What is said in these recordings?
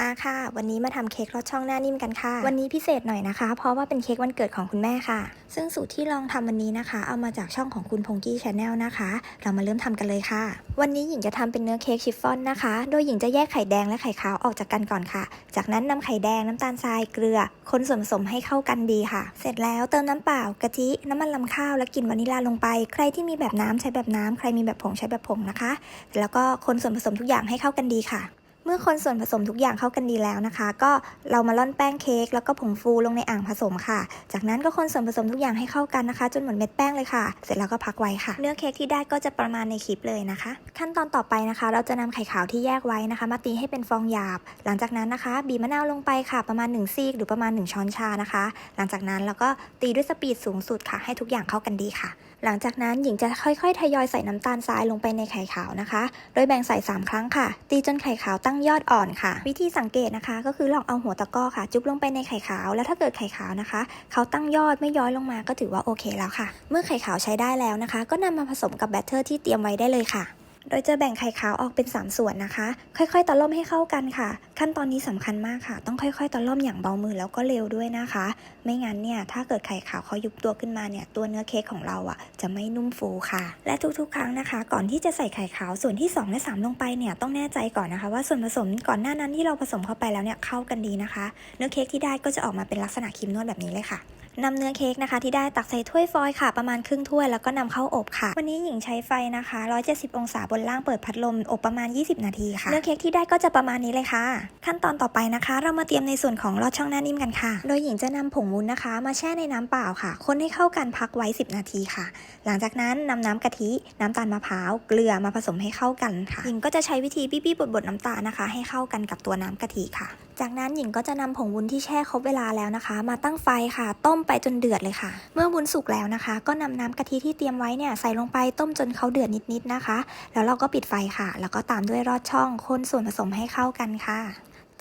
มาค่ะ วันนี้มาทำเค้กรสช่องหน้านิ่มกันค่ะ วันนี้พิเศษหน่อยนะคะ เพราะว่าเป็นเค้กวันเกิดของคุณแม่ค่ะ ซึ่งสูตรที่ลองทำวันนี้นะคะ เอามาจากช่องของคุณพงกี้ชาแนลนะคะ เรามาเริ่มทำกันเลยค่ะ วันนี้หญิงจะทำเป็นเนื้อเค้กชิฟฟ่อนนะคะ โดยหญิงจะแยกไข่แดงและไข่ขาวออกจากกันก่อนค่ะ จากนั้นนำไข่แดงน้ำตาลทรายเกลือ คนส่วนผสมให้เข้ากันดีค่ะ เสร็จแล้วเติมน้ำเปล่ากะทิน้ำมันลำข้าวและกลิ่นวานิลลาลงไป ใครที่มีแบบน้ำใช้แบบน้ำใครมีแบบผงใช้แบบผงนะคะ แล้วก็คนส่วนผสมทุกอย่างให้เข้ากันดีค่ะเมื่อคนส่วนผสมทุกอย่างเข้ากันดีแล้วนะคะ ก็เรามาร่อนแป้งเค้กแล้วก็ผงฟูลงในอ่างผสมค่ะ จากนั้นก็คนส่วนผสมทุกอย่างให้เข้ากันนะคะ จนหมือนเม็ดแป้งเลยค่ะ เสร็จแล้วก็พักไว้ค่ะ เนื้อเค้กที่ได้ก็จะประมาณในคลิปเลยนะคะ ขั้นตอนต่อไปนะคะ เราจะนำไข่ขาวที่แยกไว้นะคะ มาตีให้เป็นฟองหยาบ หลังจากนั้นนะคะ บีบมะนาวลงไปค่ะ ประมาณ1ซีกหรือประมาณ 1 ช้อนชานะคะ หลังจากนั้นเราก็ตีด้วยสปีดสูงสุดค่ะ ให้ทุกอย่างเข้ากันดีค่ะ หลังจากนั้นหญิงจะค่อยๆ ทยอยใส่น้ำตาลทรายลงไปในไข่ขาวนะคะ โดยแบ่งใส่ 3 ครั้งค่ะ ตีจนไข่ขาวตั้งยอดอ่อนค่ะ วิธีสังเกตนะคะ ก็คือลองเอาหัวตะก้อค่ะ จุ๊บลงไปในไข่ขาว แล้วถ้าเกิดไข่ขาวนะคะ เขาตั้งยอดไม่ย้อยลงมาก็ถือว่าโอเคแล้วค่ะ เมื่อไข่ขาวใช้ได้แล้วนะคะ ก็นำมาผสมกับแบตเตอร์ที่เตรียมไว้ได้เลยค่ะ โดยจะแบ่งไข่ขาวออกเป็น 3 ส่วนนะคะ ค่อยๆตะล่อมให้เข้ากันค่ะ ขั้นตอนนี้สำคัญมากค่ะ ต้องค่อยๆตะล่อมอย่างเบามือแล้วก็เร็วด้วยนะคะ ไม่งั้นเนี่ยถ้าเกิดไข่ขาวเขายุบตัวขึ้นมาเนี่ยตัวเนื้อเค้กของเราอะจะไม่นุ่มฟูค่ะ และทุกๆ ครั้งนะคะ ก่อนที่จะใส่ไข่ขาวส่วนที่ 2 และ 3 ลงไปเนี่ยต้องแน่ใจก่อนนะคะ ว่าส่วนผสมก่อนหน้านั้นที่เราผสมเข้าไปแล้วเนี่ยเข้ากันดีนะคะ เนื้อเค้กที่ได้ก็จะออกมาเป็นลักษณะครีมนวดแบบนี้เลยค่ะนำเนื้อเค้กนะคะที่ได้ตักใส่ถ้วยฟอยล์ค่ะ ประมาณครึ่งถ้วยแล้วก็นำเข้าอบค่ะ วันนี้หญิงใช้ไฟนะคะ 170 องศาบนล่างเปิดพัดลมอบประมาณ 20 นาทีค่ะ เนื้อเค้กที่ได้ก็จะประมาณนี้เลยค่ะขั้นตอนต่อไปนะคะ เรามาเตรียมในส่วนของลอดช่องหน้านิ่มกันค่ะ โดยหญิงจะนำผงวุ้นนะคะ มาแช่ในน้ำเปล่าค่ะ คนให้เข้ากันพักไว้ 10 นาทีค่ะ หลังจากนั้นนำน้ำกะทิ น้ำตาลมะพร้าว เกลือมาผสมให้เข้ากันค่ะ หญิงก็จะใช้วิธีบี้ๆบดๆน้ำตาลนะคะ ให้เข้ากันกับตัวน้ำกะทิค่ะ จากนั้นหญิงก็จะนำผงวุ้นที่แช่ครบเวลาแล้วนะคะ มาตั้งไฟค่ะ ต้มไปจนเดือดเลยค่ะ เมื่อวุ้นสุกแล้วนะคะ ก็นำน้ำกะทิที่เตรียมไว้เนี่ยใส่ลงไปต้มจนเขาเดือดนิดๆนะคะ แล้วเราก็ปิดไฟค่ะ แล้วก็ตามด้วยรอดช่องคนส่วนผสมให้เข้ากันค่ะ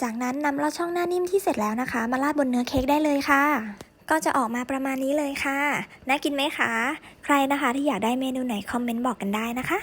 จากนั้นนำลอดช่องหน้านิ่มที่เสร็จแล้วนะคะ มาราดบนเนื้อเค้กได้เลยค่ะก็จะออกมาประมาณนี้เลยค่ะ น่ากินไหมคะ ใครนะคะที่อยากได้เมนูไหนคอมเมนต์บอกกันได้นะคะ